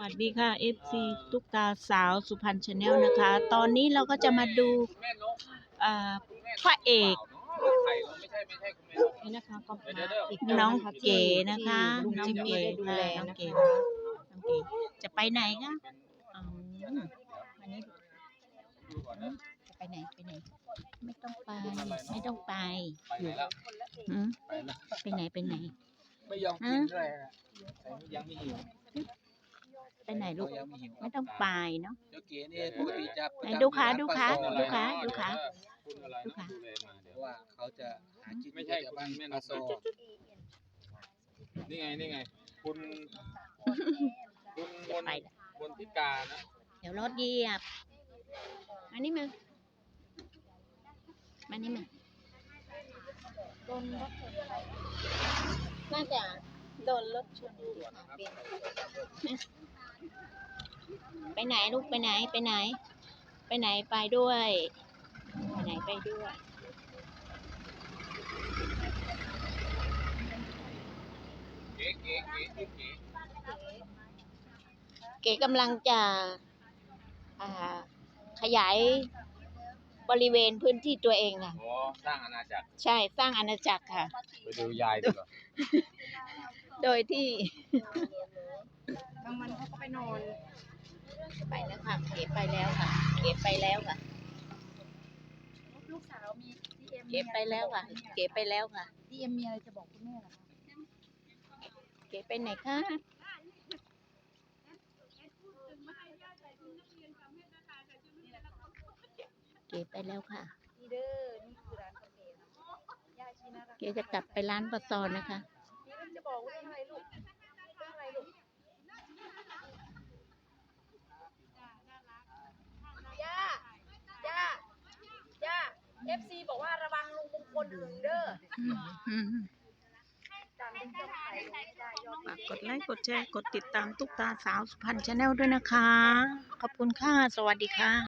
วัสดีค่ะ FC ตุ๊กตาสาวสุพรรณชาแนลนะคะ ตอนนี้เราก็จะมาดูอ่าพระเอกนี่นะคะก็น้องเก๋นะคะน้องเก๋ค่ะน้องเก๋น้องเก๋จะไปไหนคะอ๋อวันนี้จะไปไหนไปไหน ไม่ต้องไปไม่ต้องไปไปไหนแล้วหืมไปแล้วไปไหนไปไหนไม่ยอมกินด้วยอะแต่ยังไม่หิว ไปไหนลูกเขายังไม่หิวไม่ต้องไปเนาะ เจ้าเก๋นี่ปกติจะไหนดูขาดูขาประจำดูขาดูขา คุณอะไรดูนะขาดูแลมาเดี๋ยวเพราะว่าเขาจะหากินไม่ใช่แต่คุณบ้านแม่นปลากซอนี่ไงนี่ไง คุณคุณมนไปละมนทิกานะเดี๋ยวรถเหยียบมานี่มามานี่มาโดนรถชนน่าจะโดนรถชน ไปไหนลูกไปไหนไปไหน ไปไหนไปด้วย ไปไหนไปด้วย เก๋เก๋เก๋เก๋เก๋เก๋กำลังจะอ่าขยายบริเวณพื้นที่ตัวเองค่ะ อ๋อ สร้างอาณาจักร ใช่ สร้างอาณาจักรค่ะ ไปดูยายดีกว่า โดยที่บางวันเขาก็ไปนอน ไปแล้วค่ะเก็บไปแล้วค่ะเก็บไปแล้วค่ะลูกสาวมีดีเอ็มเก็บไปแล้วค่ะเก็บไปแล้วค่ะดีเอ็มมีอะไรจะบอกคุณแม่เหรอคะเก็บไปไหนคะเก็บไปแล้วค่ะนี่เด้อนี่คือร้านกาแฟย่าชีน่ารักเก๋จะกลับไปร้านปลาซอนนะคะนี่ลูกจะบอกว่าเรื่องอะไรลูกเรื่องอะไรลูกย่าย่าย่า เอฟซีบอกว่าระวังลุงมงคลหึงเด้อจำเป็นจังไข่ไม่ได้ยอดฝากกดไลค์กดแชร์กดติดตามตุ๊กตาสาวสุพรรณชาแนลด้วยนะคะ ขอบคุณค่ะ สวัสดีค่ะ